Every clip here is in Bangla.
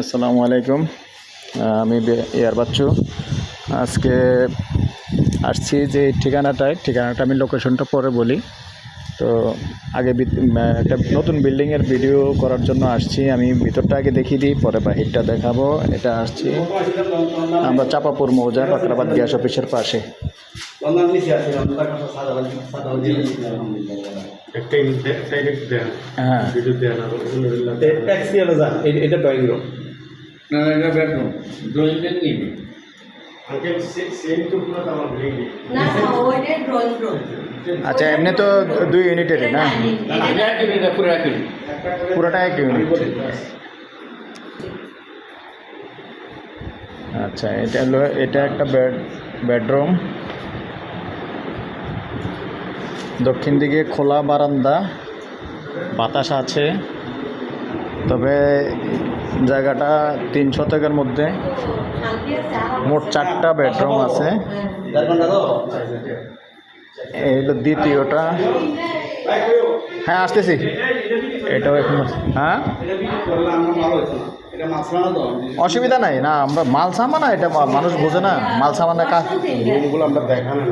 আসসালামু আলাইকুম। আমি এয়ার বাচ্চু। আজকে আসছি যে ঠিকানাটায়, ঠিকানাটা আমি লোকেশনটা পরে বলি। তো আগে একটা নতুন বিল্ডিংয়ের ভিডিও করার জন্য আসছি। আমি ভিতরটা আগে দেখিয়ে দিই, পরে বাহিরটা দেখাবো। এটা আসছি আমরা চাপাপুর মৌজা বাকরাবাদ গ্যাস অফিসের পাশে। হ্যাঁ এটা ড্রয়িং রুম না না এটা বেডরুম ড্রয়িং রুম নিবি আচ্ছা এমনি তো দুই ইউনিটের না পুরোটা এক ইউনিট আচ্ছা এটা এটা একটা বেড বেডরুম দক্ষিণ দিকে খোলা বারান্দা, বাতাস আছে, তবে জায়গাটা তিন শতকের মধ্যে মোট চারটা বেডরুম আছে। এই হলো দ্বিতীয়টা। হ্যাঁ আসতেছি। এটাও এখন হ্যাঁ? অসুবিধা নাই। না, আমরা মাল সামানা এটা মানুষ বোঝে না। মাল সামানের কাজ আমরা দেখানো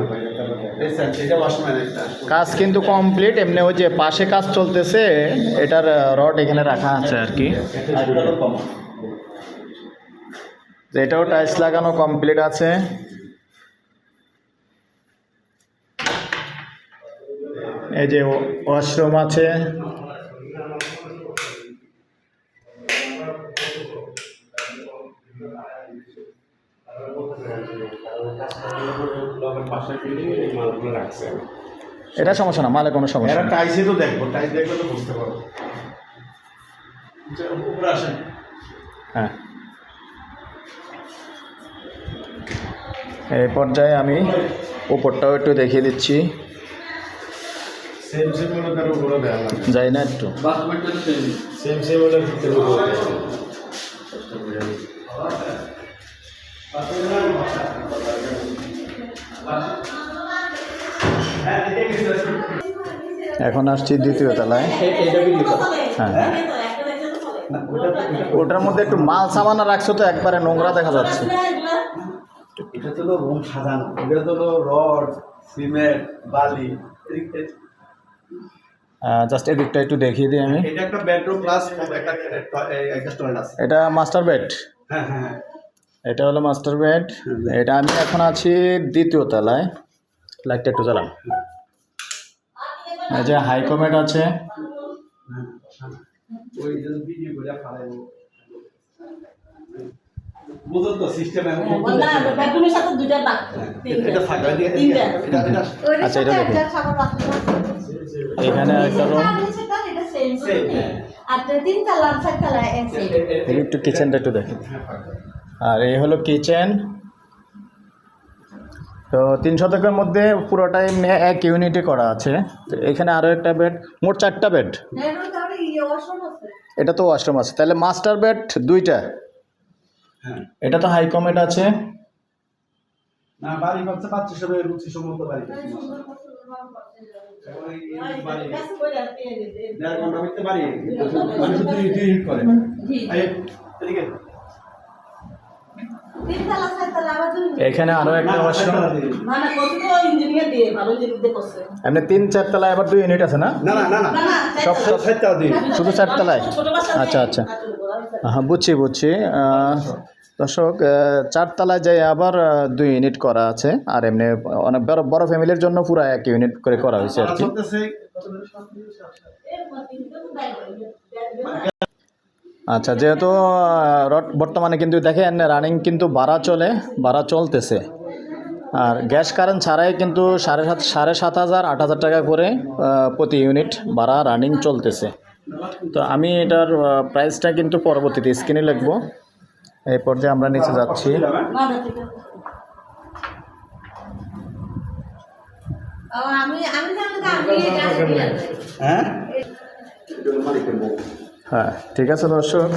কাজ কিন্তু কমপ্লিট এমনি ওই যে পাশে কাজ চলতেছে, এটার রড এখানে রাখা আছে আর কি। এটাও টাইলস লাগানো কমপ্লিট আছে। এই যে ওয়াশরুম আছে। এটা সমস্যা না মালে কোনো সমস্যা এরা নেই। টাইসে তো দেখব টাইস দেখলে তো বুঝতে পারব। উপরে আসেন। হ্যাঁ। এই পর্যায়ে আমি উপরটাও একটু দেখিয়ে দিচ্ছি। যাই না একটু। সেম এখন আসছি দ্বিতীয় তলায়। হ্যাঁ। ওটার মধ্যে একটু মাল সামানা রাখছো তো একবারে নোংরা দেখা যাচ্ছে। এটা তো রুম সাজানো এটা তো রড সিমেন্ট বালি জাস্ট এদিকটা একটু দেখিয়ে দিই আমি। এটা একটা বেডরুম প্লাস একটা একটা টয়লেট আছে। এটা মাস্টার বেড হ্যাঁ হ্যাঁ হ্যাঁ। এটা হলো মাস্টার বেড এটা আমি এখন আছি দ্বিতীয় তলায়। লাইটটা একটু জ্বালান। এই যে হাইকমেট আছে। এটা আচ্ছা, এটা। এখানে একটা রুম একটু কিচেনটা একটু দেখেন আর এই হলো কিচেন। তো তিন শতকের মধ্যে পুরোটাই এক ইউনিটে করা আছে। তো এখানে আরও একটা বেড মোট চারটা বেড। এটা তো ওয়াশরুম আছে তাহলে মাস্টার বেড দুইটা। হ্যাঁ। এটা তো হাই কমেট আছে। না বাড়ি এখানে আরও একটা ওয়াশরুম মানে এমনি তিন চার তলায় আবার দুই ইউনিট আছে না না না না না না না সব সব শুধু চারতলায় আচ্ছা আচ্ছা হ্যাঁ বুঝছি বুঝছি দর্শক চারতলায় যাই আবার দুই ইউনিট করা আছে আর এমনি অনেক বড় বড় ফ্যামিলির জন্য পুরো এক ইউনিট করে করা হয়েছে আর কি আচ্ছা যেহেতু রড- বর্তমানে কিন্তু দেখেন রানিং কিন্তু ভাড়া চলে ভাড়া চলতেছে। আর গ্যাস কারেন্ট ছাড়াই কিন্তু সাড়ে সাত সাড়ে সাত হাজার আট হাজার টাকা করে প্রতি ইউনিট ভাড়া রানিং চলতেছে। তো আমি এটার প্রাইসটা কিন্তু পরবর্তীতে স্ক্রিনে লিখব। এই পর্যায়ে আমরা নিচে যাচ্ছি। আমি আমি জানলে আমি এটা দিয়ে হ্যাঁ? হ্যাঁ ঠিক আছে দর্শক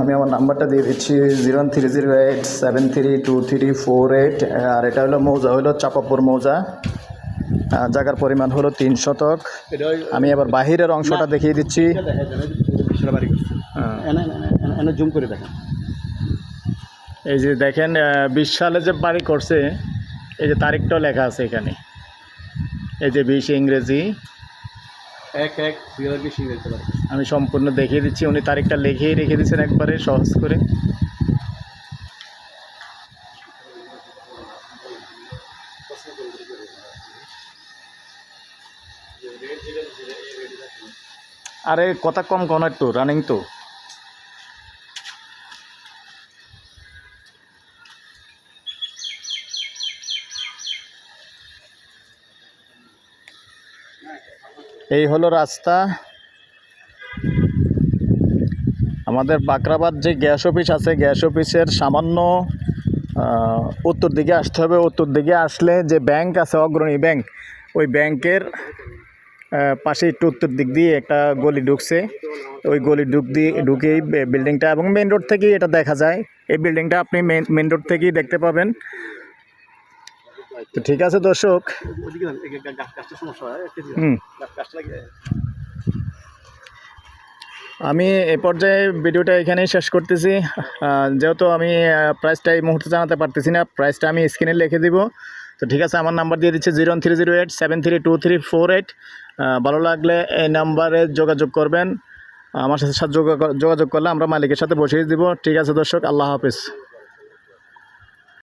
আমি আমার নাম্বারটা দিয়ে দিচ্ছি zero three zero eight seven three two three four eight আর এটা হলো মৌজা হলো চাপাপুর মৌজা। জায়গার পরিমাণ হলো তিন শতক। আমি এবার বাহিরের অংশটা দেখিয়ে দিচ্ছি। হ্যাঁ। জুম করে দেখেন। এই যে দেখেন বিশ সালে যে বাড়ি করছে এই যে তারিখটাও লেখা আছে এখানে। এই যে বিশ ইংরেজি। এক এক দুই হাজার বিশ ইংরেজি আমি সম্পূর্ণ দেখিয়ে দিচ্ছি। উনি তারিখটা লিখেই রেখে দিয়েছেন একবারে, সহজ করে। আরে, কথা কম কোন একটু রানিং তো। এই হলো রাস্তা। আমাদের বাকরাবাদ যে গ্যাস অফিস আছে গ্যাস অফিসের সামান্য উত্তর দিকে আসতে হবে। উত্তর দিকে আসলে যে ব্যাংক আছে অগ্রণী ব্যাংক ওই ব্যাংকের পাশে একটু উত্তর দিক দিয়ে একটা গলি ঢুকছে। ওই গলি ঢুক দিয়ে ঢুকেই বিল্ডিংটা এবং মেন রোড থেকেই এটা দেখা যায়। এই বিল্ডিংটা আপনি মেন মেন রোড থেকেই দেখতে পাবেন। তো ঠিক আছে দর্শক। ওদিকে যান, এই গা- গাছ গাছটা সমস্যা হয় একটা দিকে যান। হুম গাছ গাছটা লাগিয়ে আমি এ পর্যায়ে ভিডিওটা এখানেই শেষ করতেছি। যেহেতু আমি প্রাইসটা এই মুহূর্তে জানাতে পারতেছি না প্রাইসটা আমি স্ক্রিনে লিখে দিব। তো ঠিক আছে, আমার নাম্বার দিয়ে দিচ্ছে zero three zero eight seven three two three four eight ভালো লাগলে এই নাম্বারে যোগাযোগ করবেন। আমার সাথে সাথে যোগা- যোগাযোগ করলে আমরা মালিকের সাথে বসিয়ে দিব। ঠিক আছে দর্শক, আল্লাহ হাফিজ।